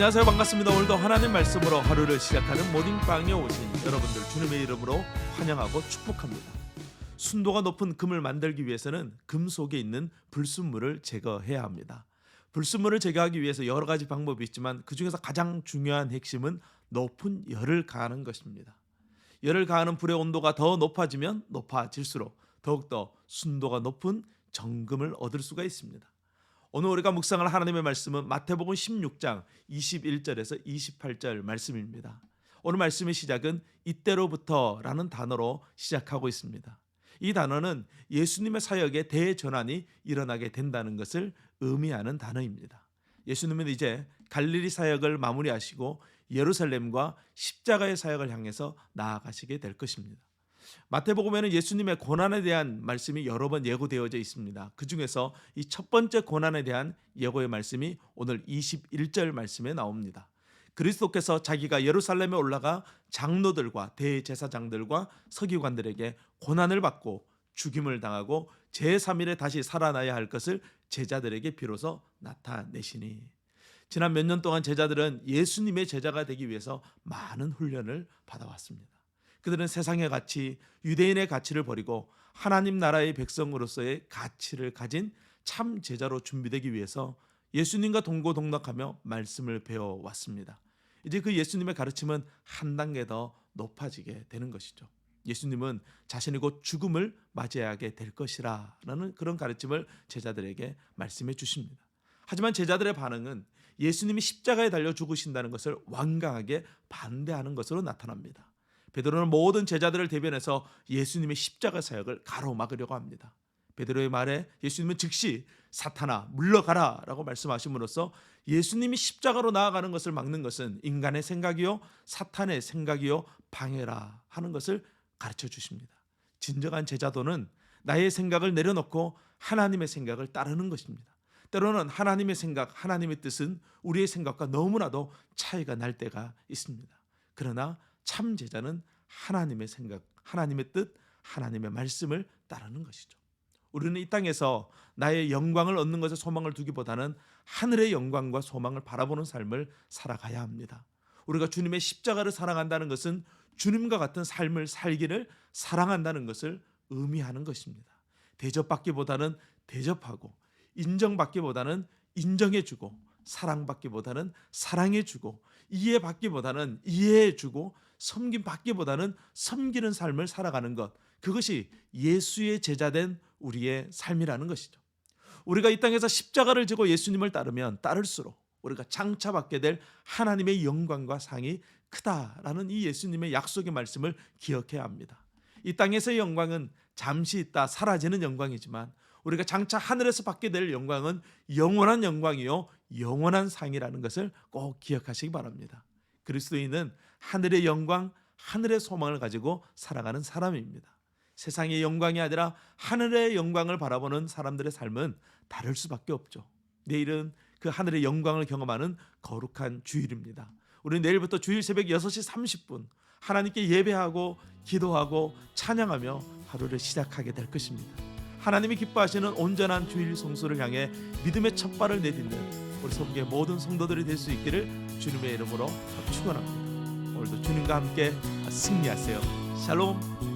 안녕하세요. 반갑습니다. 오늘도 하나님 말씀으로 하루를 시작하는 모닝빵에 오신 여러분들 주님의 이름으로 환영하고 축복합니다. 순도가 높은 금을 만들기 위해서는 금 속에 있는 불순물을 제거해야 합니다. 불순물을 제거하기 위해서 여러 가지 방법이 있지만 그 중에서 가장 중요한 핵심은 높은 열을 가하는 것입니다. 열을 가하는 불의 온도가 더 높아지면 높아질수록 더욱더 순도가 높은 정금을 얻을 수가 있습니다 오늘 우리가 묵상할 하나님의 말씀은 마태복음 16장 21절에서 28절 말씀입니다. 오늘 말씀의 시작은 이때로부터라는 단어로 시작하고 있습니다. 이 단어는 예수님의 사역의 대전환이 일어나게 된다는 것을 의미하는 단어입니다. 예수님은 이제 갈릴리 사역을 마무리하시고 예루살렘과 십자가의 사역을 향해서 나아가시게 될 것입니다. 마태복음에는 예수님의 고난에 대한 말씀이 여러 번 예고되어져 있습니다. 그 중에서 이 첫 번째 고난에 대한 예고의 말씀이 오늘 21절 말씀에 나옵니다. 그리스도께서 자기가 예루살렘에 올라가 장로들과 대제사장들과 서기관들에게 고난을 받고 죽임을 당하고 제3일에 다시 살아나야 할 것을 제자들에게 비로소 나타내시니 지난 몇 년 동안 제자들은 예수님의 제자가 되기 위해서 많은 훈련을 받아왔습니다. 그들은 세상의 가치, 유대인의 가치를 버리고 하나님 나라의 백성으로서의 가치를 가진 참 제자로 준비되기 위해서 예수님과 동고동락하며 말씀을 배워 왔습니다. 이제 그 예수님의 가르침은 한 단계 더 높아지게 되는 것이죠. 예수님은 자신이 곧 죽음을 맞이하게 될 것이라라는 그런 가르침을 제자들에게 말씀해 주십니다. 하지만 제자들의 반응은 예수님이 십자가에 달려 죽으신다는 것을 완강하게 반대하는 것으로 나타납니다. 베드로는 모든 제자들을 대변해서 예수님의 십자가 사역을 가로막으려고 합니다. 베드로의 말에 예수님은 즉시 사탄아 물러가라라고 말씀하심으로써 예수님이 십자가로 나아가는 것을 막는 것은 인간의 생각이요 사탄의 생각이요 방해라 하는 것을 가르쳐 주십니다. 진정한 제자도는 나의 생각을 내려놓고 하나님의 생각을 따르는 것입니다. 때로는 하나님의 생각, 하나님의 뜻은 우리의 생각과 너무나도 차이가 날 때가 있습니다. 그러나 참 제자는 하나님의 생각, 하나님의 뜻, 하나님의 말씀을 따르는 것이죠. 우리는 이 땅에서 나의 영광을 얻는 것에 소망을 두기보다는 하늘의 영광과 소망을 바라보는 삶을 살아가야 합니다. 우리가 주님의 십자가를 사랑한다는 것은 주님과 같은 삶을 살기를 사랑한다는 것을 의미하는 것입니다. 대접받기보다는 대접하고 인정받기보다는 인정해주고 사랑받기보다는 사랑해주고 이해받기보다는 이해해주고 섬김 받기보다는 섬기는 삶을 살아가는 것 그것이 예수의 제자된 우리의 삶이라는 것이죠. 우리가 이 땅에서 십자가를 지고 예수님을 따르면 따를수록 우리가 장차 받게 될 하나님의 영광과 상이 크다라는 이 예수님의 약속의 말씀을 기억해야 합니다. 이 땅에서의 영광은 잠시 있다 사라지는 영광이지만 우리가 장차 하늘에서 받게 될 영광은 영원한 영광이요 영원한 상이라는 것을 꼭 기억하시기 바랍니다. 그리스도인은 하늘의 영광, 하늘의 소망을 가지고 살아가는 사람입니다. 세상의 영광이 아니라 하늘의 영광을 바라보는 사람들의 삶은 다를 수밖에 없죠. 내일은 그 하늘의 영광을 경험하는 거룩한 주일입니다. 우리 내일부터 주일 새벽 6시 30분 하나님께 예배하고 기도하고 찬양하며 하루를 시작하게 될 것입니다. 하나님이 기뻐하시는 온전한 주일 성수를 향해 믿음의 첫 발을 내딛는 우리 성교의 모든 성도들이 될 수 있기를 주님의 이름으로 축원합니다. 오늘도 주님과 함께 승리하세요. 샬롬.